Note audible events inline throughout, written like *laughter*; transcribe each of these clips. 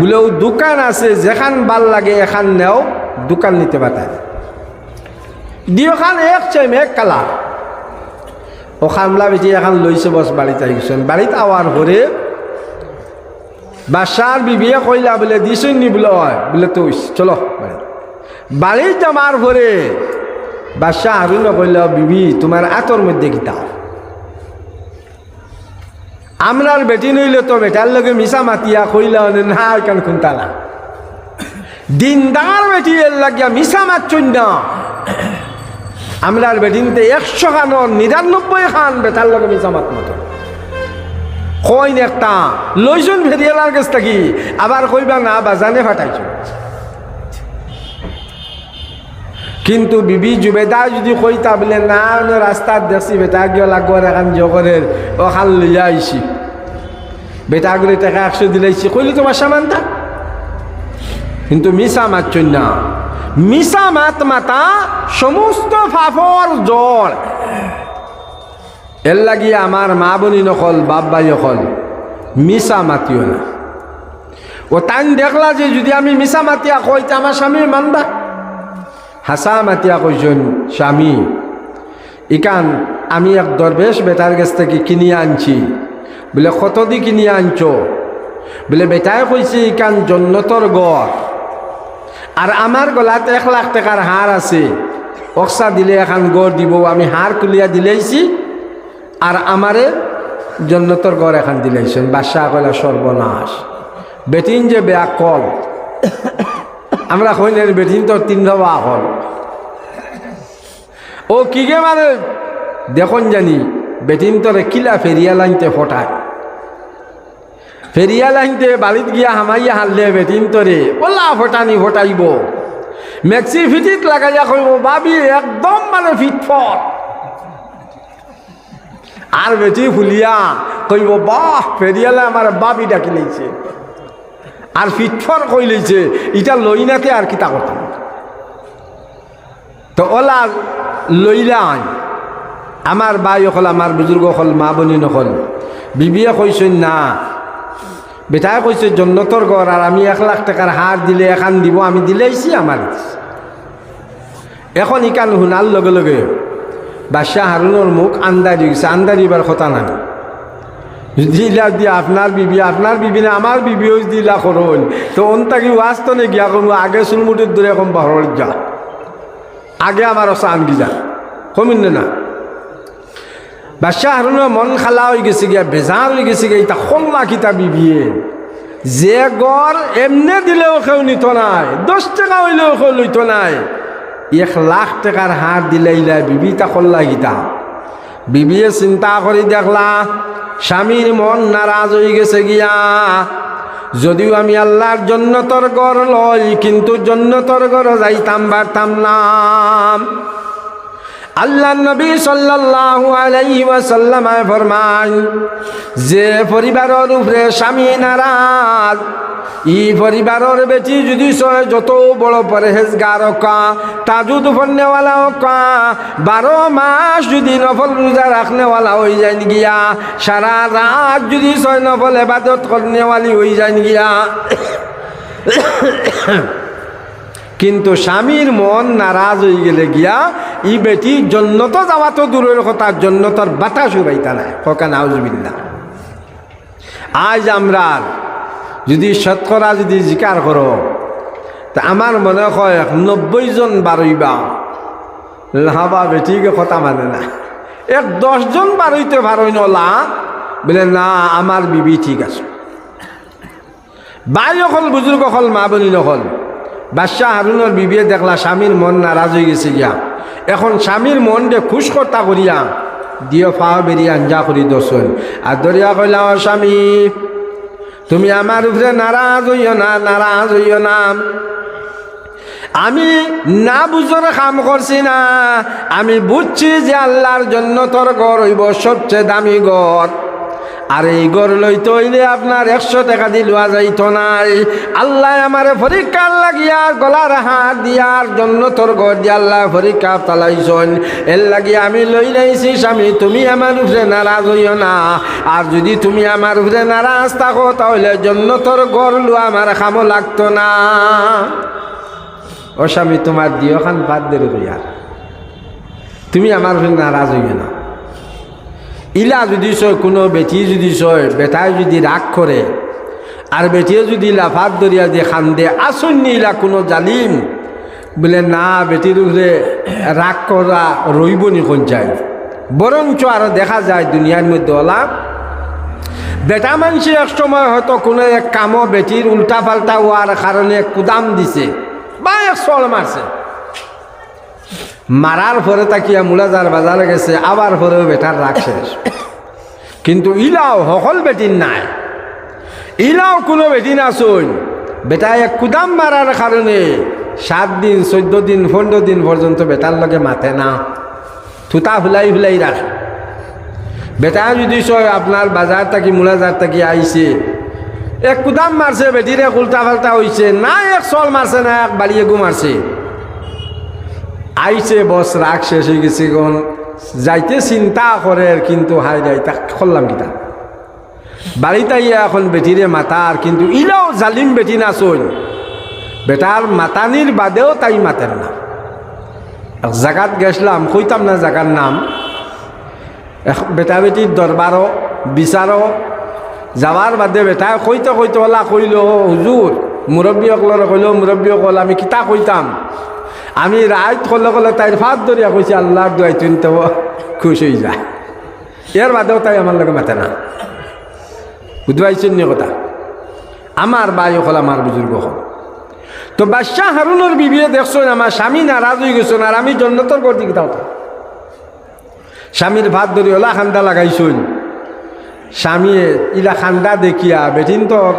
বলেও দোকান আছে, যেখান ভালো লাগে এখান নেও, দোকান নিতে পাতায় দিওখান এক চেম এক কালার ও খামলা বেটি এখন লইছে বস বাড়িতে আইছেন বাড়িতে আওয়ার পরে বাসার বিবিয়ে কইলা বলে, দিছুন নি বলে বলে, তো চলো বাড়ি। বাড়ির জমার পরে বাদশাহ হারুন কইল, বিবি, তোমার আতর মধ্যে গীতা। আমরার বেটি নইলে তো বেটার লগে মিশা মাতিয়া কইলা না কেন খুনতালা? দিনদার বেটি এর লাগিয়া মিশা মারছুন না আমরার বেটিনতে একশো খান নিরানব্বই খান বেটার লগে মিশা মাত মতো। কইন একটা লইছুন ফেরিয়ালার কাছ থাকি, আবার কইবা না, বাজানে ফাটাইছো। কিন্তু বিবি জুবেদা যদি কইতা বলে, না রাস্তার দেখছি বেটা, গিয়ে লাগর এখন জগরের, ও খাল লইয়া আইছি। বেটা করে টাকা একশো দিলাইছি, কইলে তোমার সামানটা? কিন্তু মিশা মারছই না। মিশা মাত মাতা সমস্ত ফাফর জল এর লাগিয়ে আমার মা বনি নকল বাপ ভাই নকল মিশা মাতিও না। ও তাই দেখলা যে যদি আমি মিশা মাতিয়া কইতে আমার স্বামী মানবা? হাসা মাতিয়া কইছেন, স্বামী, ইকান আমি এক দরবেশ বেটার কাছ থেকে কিনে আনছি। বলে, কত দি কিনে আনছো? বলে বেটায় কইছে ইকান জন্নতর গড় আর আমার গলাতে এক লাখ টাকার হার আছে। অক্সা দিলে এখন গড় দিব, আমি হার কুলিয়া দিলেইছি। আর আমারে জন্নতর গড় এখন দিলেইছেন। বাদশাহ কইলা, সর্বনাশ। বেটিন যে বেয়া কল। আমরা কইনের বেটিন তো তিন ধবা হল ও কি গে মানে দেখুন জানি, বেটিন তোরে কিলা ফেরিয়া লাইনতে ফটায় ফেরিয়া লাইনতে বালিত গিয়া হামাইয়া হারলে বেটিন তোরে, ওলা ফটানি ফটাইব মেক্সি ফিটিত লাগাইয়া কইব, বাবি, একদম মানে ফিটফট। আর বেটি ফুলিয়া কইব, বাহ ফেরিয়ালে আমার বাবি ডাকি লাইছে। আর ফিটফর কই লইছে, ইটা লই নাতে আর কিতা করতাম? তো ওলা লইলা আমার বাই অকল, আমার বুজুর্গ অকল মা বনি নকল বিবিয়ে কইছেন, না বেটাই কইছে জন্নতর ঘর, আর আমি এক লাখ টাকার হার দিলে এখান দিব, আমি দিলেইছি আমার। এখন ইকান শুনার লগে লগে বাদশাহ হারুনের মুখ আন্দারি গেছে আন্দারিবার কথা নাই। দিলা দিয়ে আপনার বিবি আপনার বিবি না, আমার বিবিও দিলা করুন তো অন তাকি ওয়াস্ত নে গিয়া করব আগে চুলমুটির দূরে কম বাহর যা, আগে আমার ওসা আনগি যা কমিন না। বাদশাহ হারুনের মন খালা হয়ে গেছে গিয়া বেজার হয়ে গেছে গিয়া, ইতা খোল্লা কিতা বিবিয়ে। যে গড় এমনে দিলেও কেউ নিত নাই, দশ টাকা হইলেও কেউ লইত নাই। এক লাখ টাকার হাত দিলাইলা বিবি তা খোল্লা গীতা বিবিয়ে চিন্তা করে দেখলা স্বামীর মন নারাজ হয়ে গেছে গিয়া। যদিও আমি আল্লাহর জন্নতর গড় লই কিন্তু জন্নতর গড় যাইতাম পারতাম না আল্লাহ নবী সাল্লাল্লাহু আলাইহি ওয়াসাল্লাম ফরমান যে পরিবারের উপরে স্বামী নারাজ, ই পরিবারের বেটি যদি যত বড় পরহেজগার কা তাজুদ ফন্নেওয়ালা কা বারো মাস যদি নফল রোজা রাখনেওয়ালা হয়ে যায় গিয়া, সারা রাত যদি ছয় নফল এবাদত করনেওয়ালি হয়ে যায় গিয়া, কিন্তু স্বামীর মন নারাজ হয়ে গেলে গিয়া ই বেটি জন্নত যাওয়া তো দূরের কথা, জন্নতর বাতাস উবাইতা নাই। ককা নাউজবিল্লা আজ আমরা যদি শতকরা যদি জিকার করো, তা আমার মনে হয় নব্বই জন বারইবা। লাহাবা বেটিকে কথা মানে না। এক দশজন বারইতে ভারই নলা বলে, না, আমার বিবি ঠিক আছে। বাই অকল, বুজুর্গ অকল, মা বনি নকল বাদশাহ হারুনের বিবিয়ে দেখলা স্বামীর মন নারাজ হয়ে গেছে গিয়া। এখন স্বামীর মন দে খুশ কর্তা করিয়া দিও ফা বেরিয়ে আঞ্জা করি দোষন আর দরিয়া কইলা, ও স্বামী, তুমি আমার উপরে নারাজ হইও না, নারাজ হইও না। আমি না বুঝর কাম করছি না। আমি বুঝছি যে আল্লাহর জন্য তোর গড় হইব সবচেয়ে দামি ঘর। আর এই গড় লইতে হইলে আপনার একশো টাকা দি লওয়া যাইত নাই। আল্লাহ আমারে পরীক্ষার লাগিয়া গলার হাত দিয়ার জন্য তোর গড় দিয়া আল্লাহ পরীক্ষা তালাইছন এর লাগিয়া আমি লই লাইছি স্বামী, তুমি আমার উপরে নারাজ হইও না। আর যদি তুমি আমার উপরে নারাজ থাকো, তাহলে জন্য তোর গড় লুয়া আমার খামো লাগতো না। ও স্বামী, তোমার দিও খান বাদ দেবে তুমি আমার উপরে নারাজ হইও না। ইলা যদি সয় কোনো বেটি যদি সয় বেটায় যদি রাগ করে আর বেটিয়ে যদি লাফাত দরিয়া দিয়ে খান দে আসুননি ইলা কোনো জালিম? বলে, না বেটির উপরে রাগ করা রইব নি চাই বরঞ্চ আরও দেখা যায় দুনিয়ার মধ্যে ওলা বেটা মানুষ এক সময় হয়তো কোনো এক কামো বেটির উল্টা পাল্টা হওয়ার কারণে কুদাম দিছে, বা এক চল মারছে মারার পরে তাকিয়া মুলাজার বাজারে গেছে, আবার পরেও বেটার রাগ শেষ। কিন্তু ইলাও সকল বেটির নাই। ইলাও কোনো বেটি না শুন বেটা এক কুদাম মারার কারণে সাত দিন চোদ্দ দিন, পনেরো দিন পর্যন্ত বেটার লগে মাথে না। থুতা ফুলাই ফুলাই রাখে। বেটা যদি সয় আপনার বাজার থাকি, মুলাজার থাকি, আইছে। এক কুদাম মারছে, বেটিরে উল্টা ফাল্টা হয়েছে না এক চল মারছে, না এক বাড়িয়ে গু মারছে। আইছে বস, রাগ শেষ হয়ে গেছে গন। যাইতে চিন্তা করে কিন্তু হাই যাই তা করলাম কিতা? বাড়িতে ইয়া এখন বেটিরে মাতার কিন্তু ইলাও জালিম বেটি না চল বেটার মাতানির বাদেও তাই মাতেন না। জাগাত গেছিলাম, কইতাম না জাগার নাম। বেটা বেটির দরবারও বিচারও যাওয়ার বাদে বেটা কইতে কইতে ওলা কইল হুজুর মুরব্বীসকলরে কইল মুরব্বীসকল আমি কিতা কইতাম? আমি রাইত কলে কলে তাইর ফাঁদ ধরিয়া কইছি, আল্লাহর দুয়াই তুই তো, খুশ হয়ে যায় এর বাদেও তাই আমার লগে মাতে না। বুধবাইছেন কথা। আমার বাই হল আমার বুজুর্গ হল। তো বাদশাহ হারুনের বিবিয়ে দেখছেন, আমার স্বামী নারাজ হয়ে গেছেন আর আমি জন্নতর করতে কিতা হতো স্বামীর ভাত ধরি ওলা খান্দা লাগাইছুন। স্বামীয়ে ইলা খান্দা দেখিয়া বেটিন তোর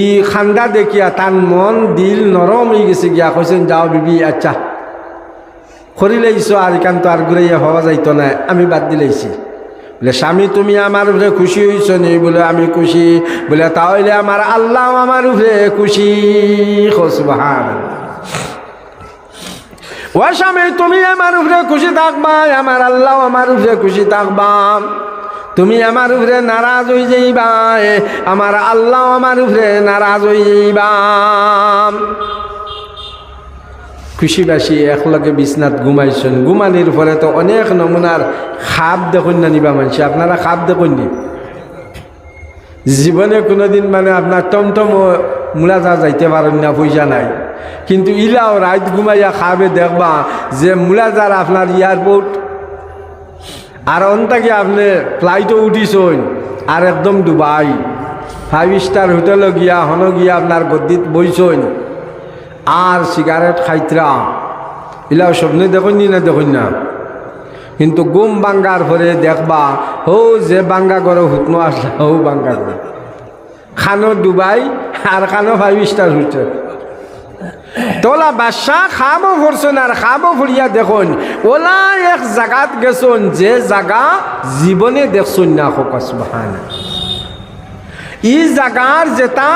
ই খান্দা দেখিয়া তান মন দিল নরম হয়ে গেছে গিয়া। কইছেন যাও বিবি আচ্ছা। করিলেইছ আর ইকান তো আর ঘুরাইয়া হওয়া যাইতো না আমি বাদ দিলেইছি বলে, স্বামী, তুমি আমার উপরে খুশি হইছ নি? বলে, আমি খুশি। বলে, তাহলে আমার আল্লাহ আমার উপরে খুশি। খোসবাহান ও স্বামী, তুমি আমার উপরে খুশি থাকবা আমার আল্লাহ আমার উপরে খুশি থাকবা। তুমি আমার উপরে নারাজ হয়ে যাইবা আমার আল্লাহ আমার উপরে নারাজ হয়ে যাইবা। খুশিবাসী, একলগে বিছনাত ঘুমাইছেন। ঘুমানির পরে তো অনেক নমুনার খাপ দেখুন না নিবা মানুষ। আপনারা খাপ দেখুন নি? জীবনে কোনোদিন মানে আপনার টমটম মুলাজা যাইতে পারেন না, পয়সা নাই। কিন্তু ইলাও রাত ঘুমাইয়া খাবে দেখবা যে মুলাজার আপনার এয়ারপোর্ট আর অন্তাকে আপনি ফ্লাইটও উঠিছেন আর একদম ডুবাই। ফাইভ স্টার হোটেলও গিয়া হন গিয়া আপনার গদ্দিত বইছেন। আর সিগারেট খাইতরা। এলাও স্বপ্নে দেখুন না দেখুন না? কিন্তু গুম বাঙ্গার পরে দেখবা, হো যে বাঙ্গা করে হুতনো আসলা হো বাঙ্গা করে খানো ডুবাই, আর খানো ফাইভ স্টার হোটেল তোলা বাদশাহ খাব ফুরছুন আর খাব ফুরিয়া দেখুন। ওলা এক জাগাত গেছুন, যে জাগা জীবনে দেখছুন না হোকস বাহানা ই জাগার যেটা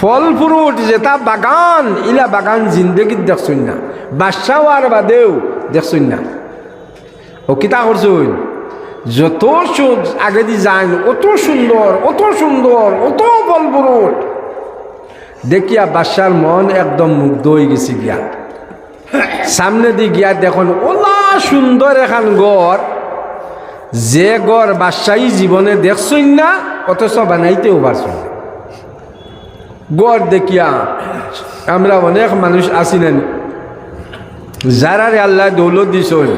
ফল ফ্রুট যেটা বাগান, ইলা বাগান জিন্দগিত দেখছুন না। বাদশাহ আর বাদেও দেখছুন না। ও কিতা করছুন যত আগে দি যান অত সুন্দর অত সুন্দর অত ফল ফ্রুট দেখিয়া বাদশার মন একদম মুগ্ধ হয়ে গেছে গিয়া। সামনে দিয়ে গিয়া দেখুন ওলা সুন্দর এখান গড়। যে গড় বাদশাহী জীবনে দেখছই না, অথচ বানাইতেও পারছই না। গড় দেখিয়া আমরা অনেক মানুষ আছিলেন যারারে আল্লাহ দৌলত দিছন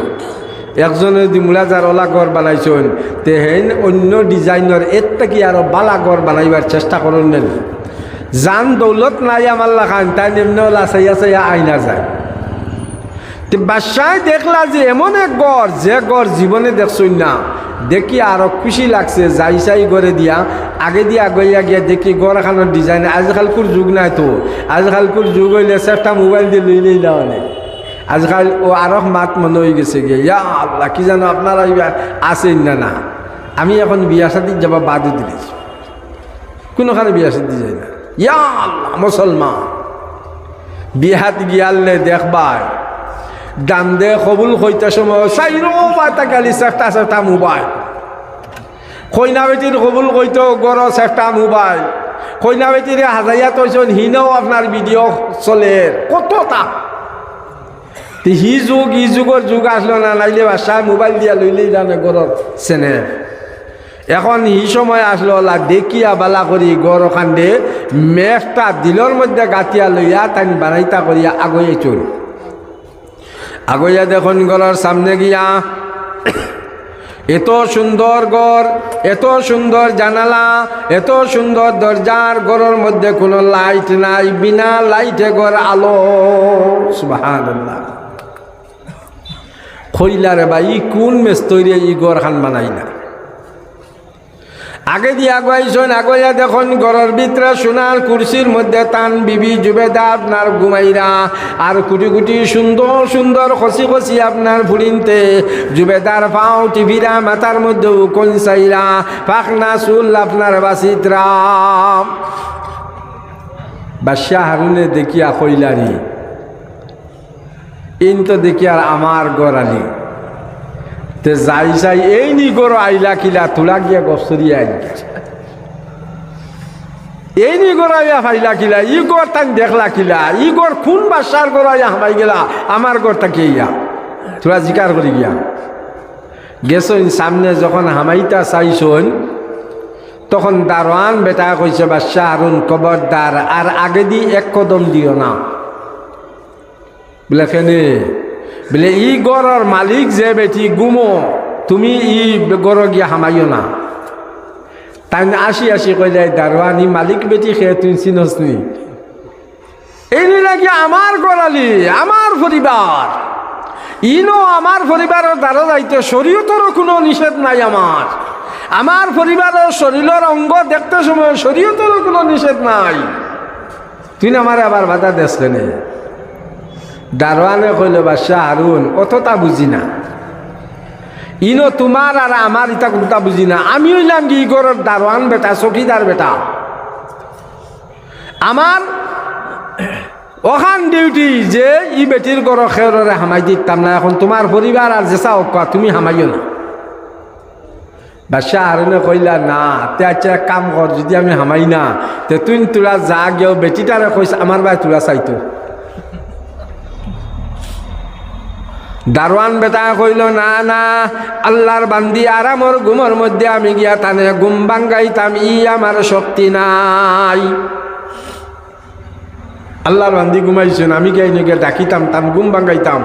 একজনে দিমুলা যার ওলা গড় বানাইছন তেহেন অন্য ডিজাইনের এর থেকে আরও বালা গড় বানাইবার চেষ্টা করুন নেন জান দৌলত নাই আমার লাখান তাই নিম্ন আইনা যায়। বাদশাহ দেখলা যে এমন এক গড়, যে গড় জীবনে দেখছই না। দেখি আরও খুশি লাগছে, যাই চাই করে দিয়া। আগে দিয়া গইয়া গিয়া দেখি গড় এখানোর ডিজাইন আজকালকুর যুগ নাই তো। আজকালকুর যুগ হইলে চেষ্টা মোবাইল দিয়ে লই লই না। অনেক আজকাল ও আরও মাত মনে হয়ে গেছে গিয়ে ইয়া আল্লাহ, কি জানো আপনারা আছেন না না। আমি এখন বিয়া সাদি যাবা বাদে দিলেছি কোনোখানে বিয়া সাদি যাই না। ইয়া মুসলমান। বিহাত গিয়ালে দেখবাই দাম দে কবুল হইতে সময় চাইরো পাতা গালি, চেষ্টা চেষ্টা মোবাইল। কইনা বেটির কবুল কইতো গড় চেষ্টা মোবাইল। কইনা বেটিরে হাজাইয়া তৈছন হিনেও আপনার ভিডিও চলে। কতটা হি যুগ, ই যুগর যুগ আসলো না, নাইলে বাসা মোবাইল দিয়া লইলেই জানে গড়ত চেনে এখন হি সময় আসলো ওলা দেখিয়া বালা করি গড় কান্দে মেঘটা দিলর মধ্যে গাতিয়া লইয়া তাই বানাইতা করিয়া আগয়ে চল। আগইয়া দেখুন গড়ের সামনে গিয়া। এত সুন্দর গড়, এত সুন্দর জানালা, এত সুন্দর দরজার গড়ের মধ্যে কোনো লাইট নাই, বিনা লাইটে গড় আলো। কইলারে বা ই কোন মেস তৈরি ই গড় খান বানাই না আগে দিয়ে আগুয়াইছেন আগুয়া দেখুন ঘরের ভিতরে সোনার কুরসির মধ্যে তান বিবি জুবেদা আপনার ঘুমাইরা আর কুটি কুটি সুন্দর সুন্দর খসি খসি আপনার ফুরিনতে জুবেদার পাও টিভিরা মাথার মধ্যে উকন চাইরা পাখনা চুল আপনার বাসিতরা বাদশাহ হারুনে দেখিয়া কইলারি ইন তো দেখি আর আমার গড়ালি তে যাই যাই এই নি গরো আইলা কিলা তুলা গিয়া গস্তরি আইল এই নি গড়াইয়া ফাইলা কিলা, ই গড় তাই দেখলা কিলা, ই গড় কোন বাসার গড়াইয়া হামাই গেলা, আমার গড়টা তাকে ইয়া? তোরা জিকার করি গিয়া। গেছন সামনে যখন হামাইতা চাইছন তখন দারোয়ান বেটা কইছে, বাদশাহ হারুন কবরদার আর আগে দি এক কদম দিও না। বলে কেনে বলে, ই গড়র মালিক যে বেটি গুমো, তুমি ই গড় গিয়া হামাইও না। তাই আসি আসি কইলে, দারোয়ানি মালিক বেটি খেয়ে তুই চিনস নি? এই নাকি আমার গড়ালি আমার পরিবার। ইনো আমার পরিবারের দ্বারা যাইতে শরীয়তরও কোনো নিষেধ নাই আমার। আমার পরিবারের শরীরের অঙ্গ দেখতে সময় শরীয়তরও কোনো নিষেধ নাই। তুই আমার আবার বাধা দেশ কেনে? দারোয়ানে কইল বাদশাহ হারুন, অতটা বুঝি না। ইনো তোমার আর আমার ইটা কোনটা বুঝি না। আমি হইলাম কি গরর দারোয়ান বেটা, চকিদার বেটা। আমার ওখান ডিউটি যে ই বেটির গর খেররে হামাই দিতাম না এখন তোমার পরিবার আর যেসা অকা তুমি হামাইও না। বাদশাহ হারুনে কইলা, না, তে আচ্ছা কাম কর যদি আমি হামাই না, তে তুই তোরা যা গিয়েও বেটিটারে কইস আমার ভাই তোরা চাইতো। দারোয়ান বেটা কইল, না না, আল্লাহর বান্দি আরামর ঘুমর মধ্যে আমি গিয়া তানে ঘুম বাঙ্গাইতাম ই আমার শক্তি নাই। আল্লাহর বান্দি ঘুমাইছেন আমি গিয়ে নাকি ডাকিতাম তাম ঘুম বাঙ্গাইতাম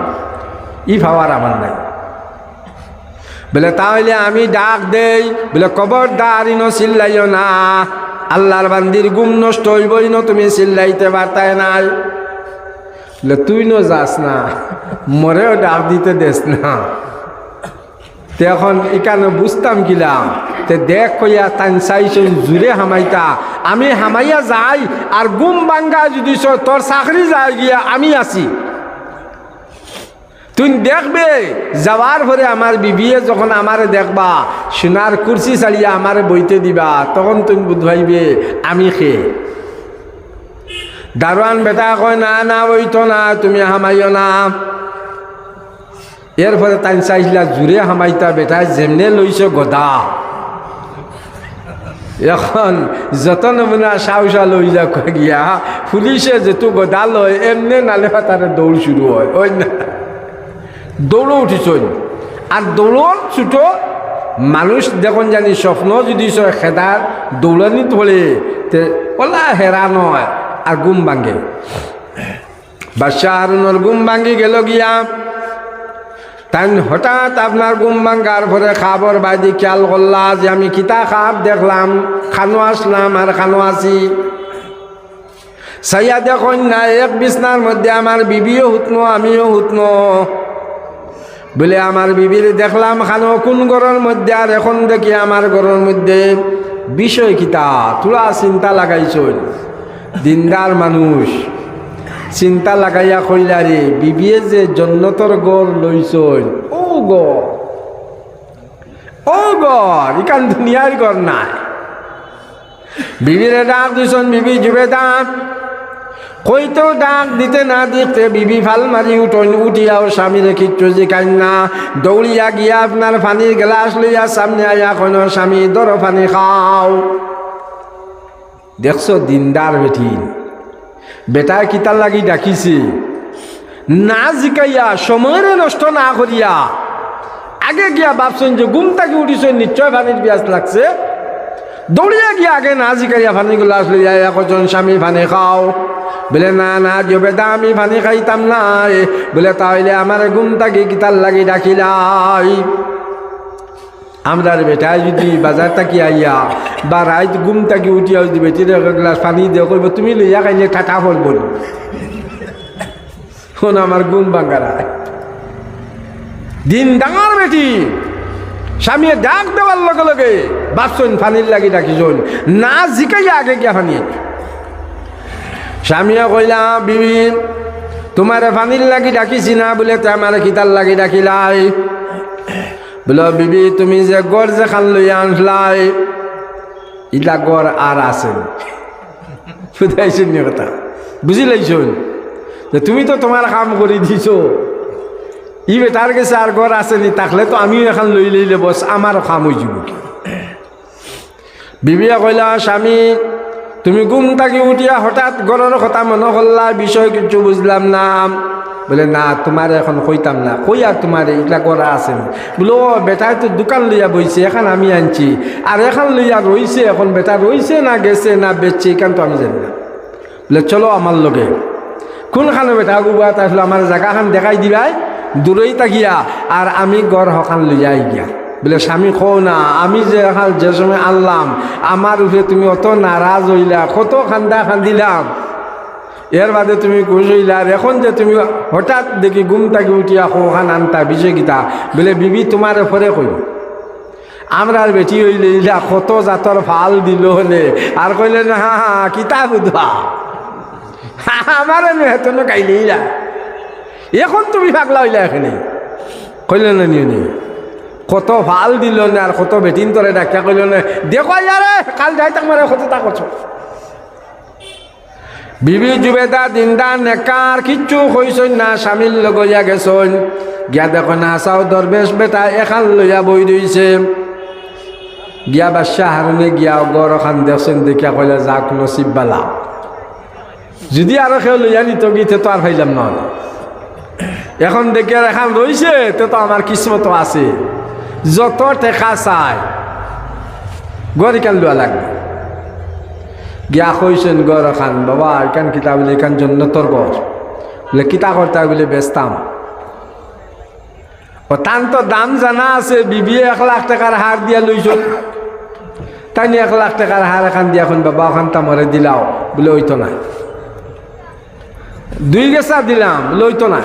ই ভাবার আমার নাই। বলে, তাহলে আমি ডাক দেই। বলে, কবর দাঁড়িন চিল্লাইও না। আল্লাহর বান্দির গুম নষ্ট হইবই না, তুমি চিল্লাইতে পারতায় নাই। তুই নো যাস না। মরেও ডাক দিতে দেস না। তে এখন এখানে বুঝতাম কিলাম তে দেখ কইয়া তান চাইছেন জুড়ে হামাইতা। আমি হামাইয়া যাই আর গুম বাঙ্গা যদি তোর চাকরি যায় গিয়া আমি আছি। তুই দেখবে, যাওয়ার পরে আমার বিবিয়ে যখন আমারে দেখবা, সোনার কুর্সি চালিয়ে আমারে বইতে দিবা, তখন তুমি বুধবাইবে, আমি খেয়ে দারোয়ান বেটা কয়, না না বইতো না, তুমি হামাইও না। এরপরে তাই চাইছিলা জুড়ে হামাইতা বেটাই যেমনে লইছ গদা। এখন যত নমুনা চাউচা লৈ যা গিয়া, পুলিশে যেটু গদা লয়, এমনে নালে তারে দৌড় শুরু হয়। ওই না দৌড়ো উঠিছ আর দৌড়র ছুটো মানুষ দেখুন জানি স্বপ্ন যদি খেদার দৌড়ানি ধরে তে, ওলা হেরা নয় আর গুম ভাঙ্গে বাদশাহ হারুনের গুম ভাঙ্গি গেল গিয়া। তাই হঠাৎ আপনার গুম ভাঙ্গার পরে খাবার বাইদি খেয়াল করলা যে আমি কিতা খাপ দেখলাম, খানো আসলাম আর খানো আসি। সাইয়া দেখুন না এক বিছনার মধ্যে আমার বিবিও হুতনো, আমিও হুতনো। বলে আমার বিবির দেখলাম, খানো কোন ঘরের মধ্যে? আর এখন দেখি আমার ঘরের মধ্যে বিষয় কিতা তোরা চিন্তা লাগাইছই। দিনদার মানুষ। চিন্তা লাগাইয়া কইলারে বিবিয়ে যে জন্নতর গড় লইছই, ও গ ও গর ইকান দুনিয়ার গর নাই। বিবিরে ডাক দিছন, বিবি জুবে ডাক। কইতেও ডাক দিতে না দিতে বিবি ফাল মারি উঠন উঠিয়াও স্বামীরে খিচ্ছু জিকাই না। দৌড়িয়া গিয়া আপনার পানির গ্লাস লইয়া সামনে আয়া কোনো স্বামী দর পানি খাও। দেখছ দিনদার বেঠিন বেটায় কিতার লাগি ডাকিছে। না জিকাইয়া সময়ের নষ্ট না করিয়া আগে গিয়া ভাবছেন যে ঘুম থেকে উঠিছে, নিশ্চয় পানির পিয়াস লাগছে। দৌড়িয়া গিয়া আগে না জিকাইয়া পানি গ্লাস একজন স্বামী, ভানে খাও। বলে, না না জবে আমি পানি খাইতাম না বলে তাহলে আমার ঘুম থেকে কিতার লাগি ডাকিলাই। আমরার বেটায় যদি বাজার থাকি আইয়া বা রাইত ঘুম থাকি উঠিয়া যদি বেটির গ্লাস পানি দিয়ে করব তুমি লইয়া খাইলে ঠাটা ফলব শোন আমার ঘুম বাঙ্গারা দিন ডাঙর বেটি স্বামীয়ে ডাক দেওয়ার লগে লগে বাপসন ফানির লাগি ডাকিছন না জিকাইয়া আগে গিয়া ফানি স্বামীয়ে কইলা, বিবি, তোমারে ফানির লাগি ডাকিছি না বলে তো আমার কিতার লাগি ডাকিলাই। বলো, বিবি, তুমি যে গড় যে খান লইয়া আনলাই ইলা গড় আর আছেন *laughs* বুঝাইছেন নি কথা। বুঝি লাইছুন যে তুমি তো তোমার কাম করে দিছ। ই বেটার গেছে আর গড় আসেনি তাকলে তো আমিও এখন লই লইলে বস আমার কাম হয়ে যাব বিবিয়া কইলা, স্বামী, তুমি ঘুম থাকি উঠিয়া হঠাৎ গড়ের কথা মনে করলা বিষয় কিছু বুঝলাম না। বলে, না, তোমার এখন কইতাম না। কই আর তোমার? এইগুলা করা আছে বলো বেটায় তো দোকান লইয়া বইছে, এখন আমি আনছি। আর এখন লইয়া রইছে, এখন বেটা রইছে না গেছে না বেচছে, এখান তো আমি জানি না। বলে, চলো আমার লগে। কোনখানে বেটা গুবা আসলে আমার জায়গাখান দেখাই দিবাই, দূরেই তাকিয়া আর আমি গড় হকান লইয়াই গিয়া বলে, স্বামী, কও না, আমি যে এখন যে সময় আনলাম, আমার উপরে তুমি অত নারাজ হইলা, কত খান্দা খান্দিলাম। এর বাদে তুমি খুশ হইলা আর এখন যে তুমি হঠাৎ দেখি ঘুম থাকি উঠিয়া খান আনতা বিজে গীতা বলে, বিবি, তোমার পরে কই আমরার বেটি হইলে, ইলা, কত জাতর ফাল দিল হলে আর কইলে, না, হা হা, কিতা বুধা আমার হেতন গাইলে ইলা। এখন তুমি পাগলা হইলা এখানে। কইলে, না নিয়ে নিয়ে কত ভালো দিল না, আর কত বেটিন তোরে ডাকিয়া কইল না? দেখো ইয়ারে কাল যাই তাক মারে কত তা করছ বিবি জুবেদা দিনদা নেকার কিচ্ছু কইসন না স্বামীর লগইয়া গেছন গিয়া দেখো না চাও দরবেশ বেটা এখান লইয়া বই রইছে গিয়া বাদশাহ হারনে গিয়া গড় খান দেখছেন দেখিয়া কইলে যাক নসিব বালা। যদি আরও কেউ লইয়া নিত গিতে তো আর ভাইলাম না এখন দেখে এখন রইছে তো তো আমার কিসমত আছে। যত টেকা গড় ইকান লোয়া লাগবে? গিয়া কইছেন গড় খান, বাবা এখান কিতা বলে এখান জন্নতর গড়। বলে কিতা করতে বলে বেচতাম। তান তো দাম জানা আছে, বিবি এক লাখ টাকার হার দিয়া লইছ। তাই এক লাখ টাকার হার এখান দিয়া এখন, বাবা, ওখান তামরে দিলাও। বলে ওইতো না। দুই গেছা দিলাম, বলে ওইতো না।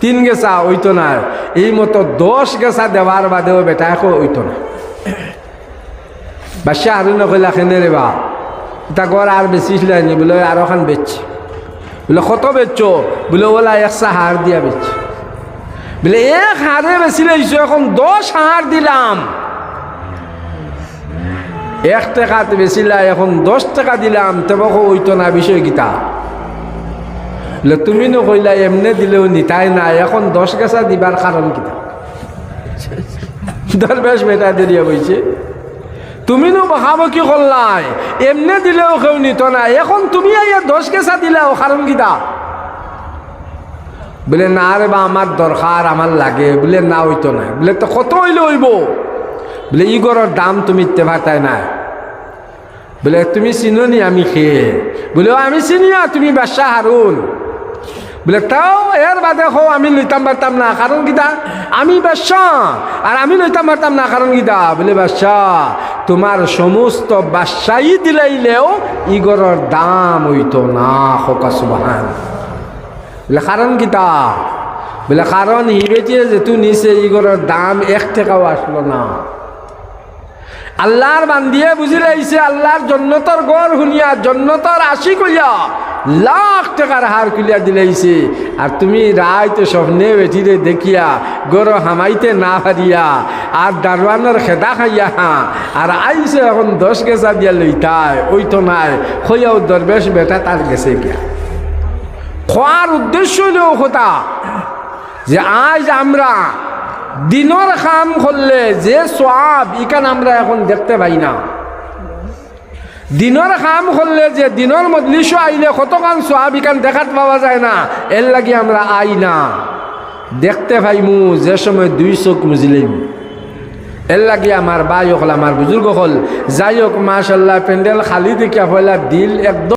তিন গেছা ওইতো না। এই মতো দশ গেছা দেওয়ার বাদেও বেটা, একো ওইতো না। বাসা আর নকইলা খেনে রে বা তা গড় আর বেশি নি বলে আর ওখান বেচছি। বলে কত বেচছো? বলে ওলা একশা হার দিয়া বেচছি। বলে এক হারে বেশি লাইছো এখন দশ হার দিলাম। এক টাকাতে বেশিলাই এখন দশ টাকা দিলাম তবকো ওইতো না বিষয় গীতা তুমি নো কইলা, এমনে দিলেও নিতাই না এখন দশ গেছা দিবার কারণ কিতা দরবেশ বেটা দেরিয়া বইছে তুমি নো বহাবো কি করলাই এমনে দিলেও কেউ নিত না। এখন তুমি আইয়া দশ গেছা দিলেও কারণ কিতা বলে, না রে বা, আমার দরকার, আমার লাগে। বলে, না, হইতো না। বলে, তো কত হইলে হইব? বলে, ইগরের দাম তুমি তেভাতাই না? বলে, তুমি চিনি আমি খেয়ে বলে আমি চিনি না, তুমি বাদশাহ হারুন। বলে, তাও এর বাদে হো আমি লইতাম পারতাম না, কারণ কিতা? আমি বাদশাহ আর আমি লইতাম পারতাম না, কারণ কিতা? বলে বাদশাহ তোমার সমস্ত বাদশাহী দিলাইলেও ইগরের দাম হইতো না, হোকা সুবাহান। বলে, কারণ কিতা? বলে, কারণ হিবেটিয়ে যেহেতু নিচে ইগরের দাম এক টাকাও আসলো না। আল্লাহর বান্দিয়ে বুঝি লাইছে আল্লাহর জন্নতর গড় শুনিয়া, জন্নতর আশি কইয়া লাখ টাকার হার কুলিয়া দিলাইছে আর তুমি তো স্বপ্নে বেটিরে দেখিয়া, গর হামাইতে না হারিয়া আর দারওয়ানের খেদা খাইয়া হা, আর আইসে এখন দশ গেছা দিয়া লইতায় ওই তো নাই, হইয়াও দরবেশ বেটা তার গেছে গিয়া। খোয়ার উদ্দেশ্য হইলেও কথা, যে আজ আমরা দিনের কাম করলে যে সব ইকান আমরা এখন দেখতে পাই না। দিনের কাম করলে যে দিনের মজলিশও আইলে কতক্ষণ সব ইকান দেখাত পাওয়া যায় না, এর লাগি আমরা আই না। দেখতে পাইমু যে সময় দুই চোখ মুজিলিম। এর লাগি আমার বাই হল, আমার বুজুর্গ হল। যাই হোক মাশাল্লাহ প্যান্ডেল খালি দেখিয়া হইলা দিল একদম